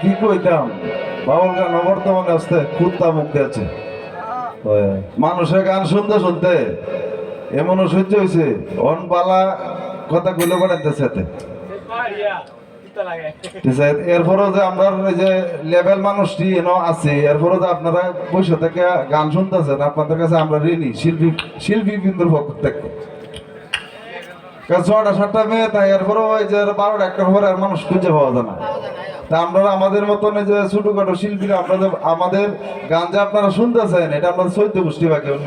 কি কইতাম? বাউল গান বর্তমানে আসতে কুত্তা মুক্তি আছে। মানুষের গান শুনতে শুনতে এমনও সহ্য হয়েছে অন বালা কথা কইলে বাড়াইতেছে এতে এরপরও যে আমরা এই যে লেভেল মানুষটি এনো আছে, এরপরও যে আপনারা বসে থেকে গান শুনতেছেন, আপনাদের কাছে আমরা ঋণী, শিল্পী শিল্পী বিন্দুর পক্ষ থেকে ছটা সাতটা মেয়ে, তাই এরপরও ওই যে বারোটা, একটা আর মানুষ খুঁজে পাওয়া যায় না। তা আমরা আমাদের মতন যে ছোটখাটো শিল্পীরা আপনাদের, আমাদের গান যে আপনারা শুনতেছেন, এটা আপনাদের চৈত্য গোষ্ঠী বাকি অন্য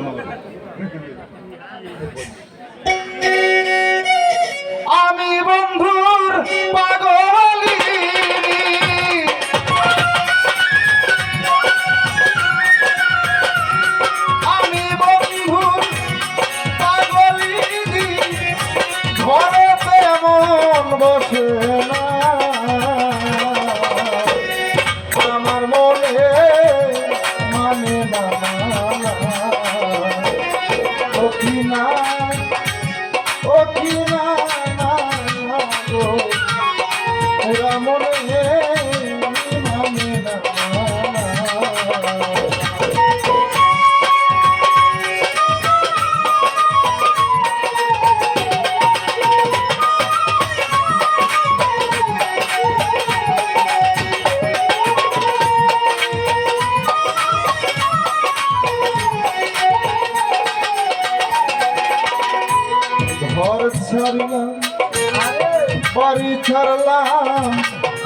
ছাড়লাম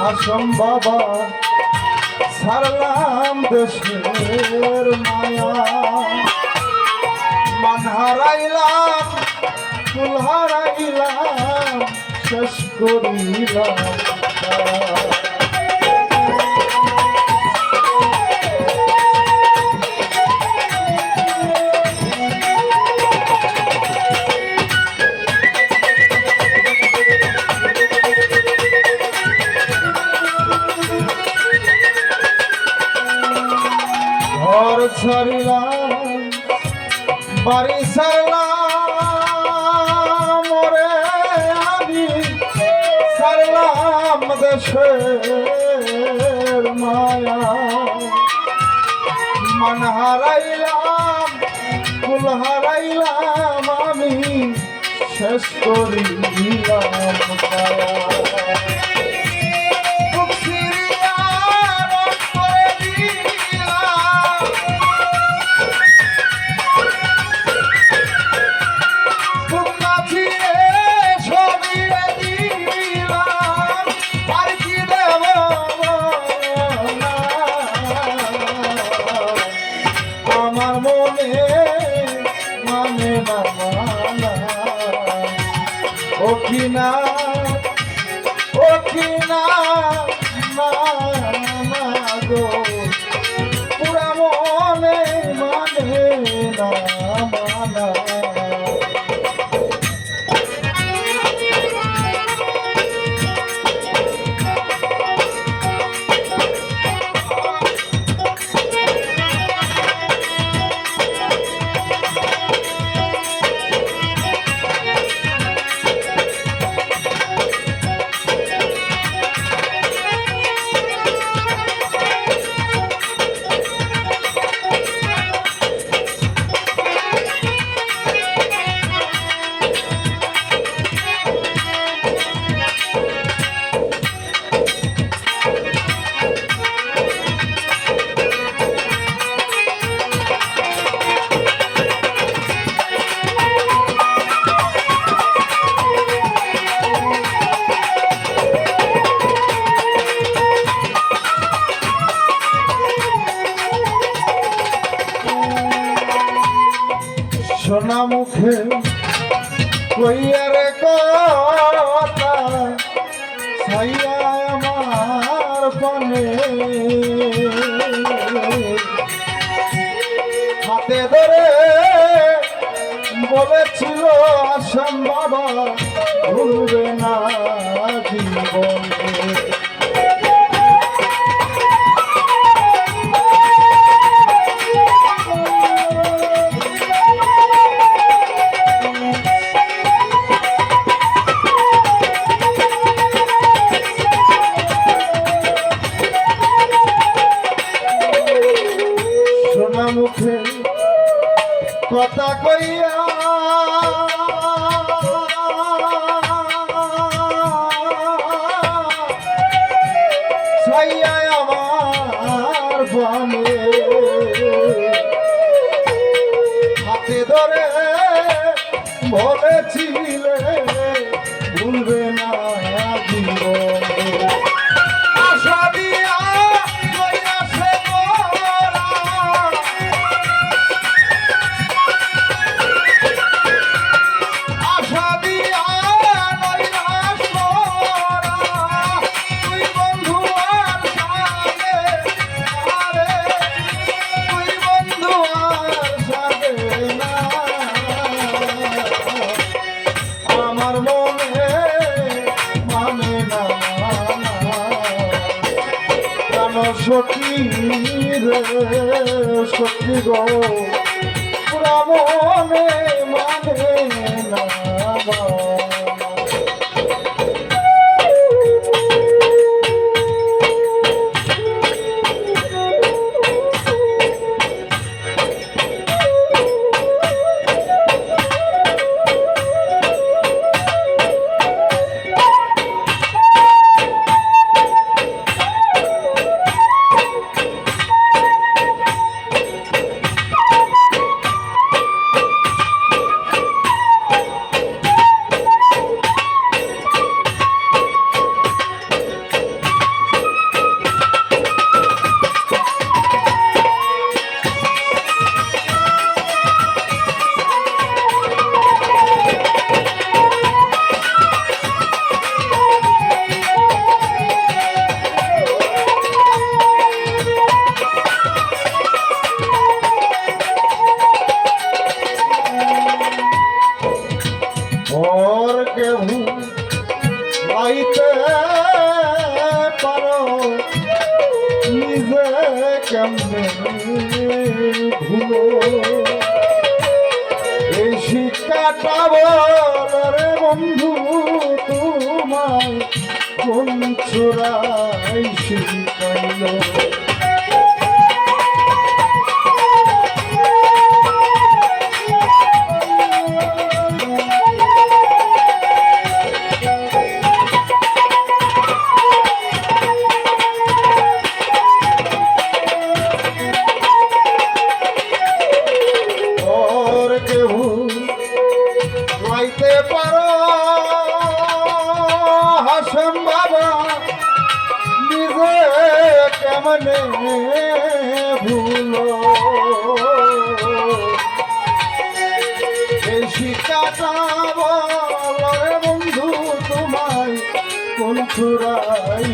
অসম্ভব ছাড়লাম দেশের মায়া। মান হারাইলাম ফুল হারাইলাম শেষ করিলাম ঘর ছাড়িলাম বাড়ি ছাড়লাম ওরে আমি। ছাড়লাম দেশের মায়া। মান হারাইলাম, ফুল হারাইলাম আমি। শেষ করিলাম। আমার মনে মানে বাবা ও কিনা ও কি না না না সোনা মুখে কইয়ার কথা, ছাইয়া আমার পানে। হাতে ধরে বলেছিল আসাম বাবা, ভুলবে না জীবনে সত্যি গো পুরা মনে কাটাবো রে বন্ধু তোমার কোন চোরাই মনে ভুলো। এই বন্ধু তোমায় কোন চুরাই